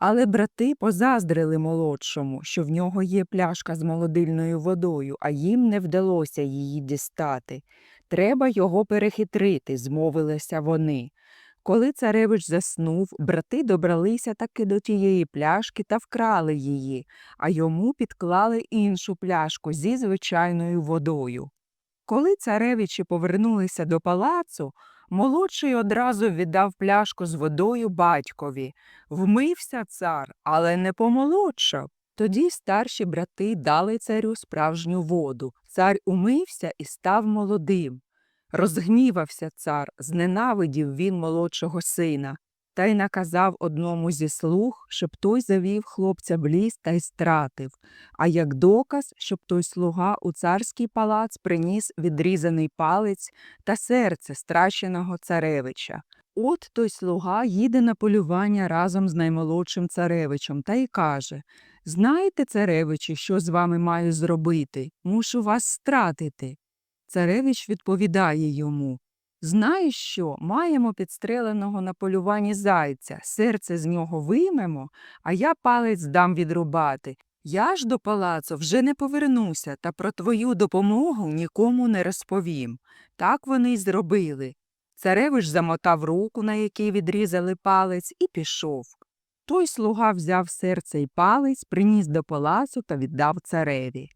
Але брати позаздрили молодшому, що в нього є пляшка з молодильною водою, а їм не вдалося її дістати. Треба його перехитрити, змовилися вони. Коли царевич заснув, брати добралися таки до тієї пляшки та вкрали її, а йому підклали іншу пляшку зі звичайною водою. Коли царевичі повернулися до палацу, молодший одразу віддав пляшку з водою батькові. Вмився цар, але не помолодшав. Тоді старші брати дали царю справжню воду. Цар умився і став молодим. Розгнівався цар, зненавидів він молодшого сина, та й наказав одному зі слуг, щоб той завів хлопця в ліс та й стратив, а як доказ, щоб той слуга у царський палац приніс відрізаний палець та серце стращеного царевича. От той слуга їде на полювання разом з наймолодшим царевичем та й каже Знаєте, царевичі, що з вами маю зробити? Мушу вас стратити. Царевич відповідає йому Знаєш що, маємо підстреленого на полюванні зайця, серце з нього виймемо, а я палець дам відрубати. Я ж до палацу вже не повернуся та про твою допомогу нікому не розповім. Так вони й зробили. Царевич замотав руку, на якій відрізали палець, і пішов. Той слуга взяв серце й палець, приніс до палацу та віддав цареві.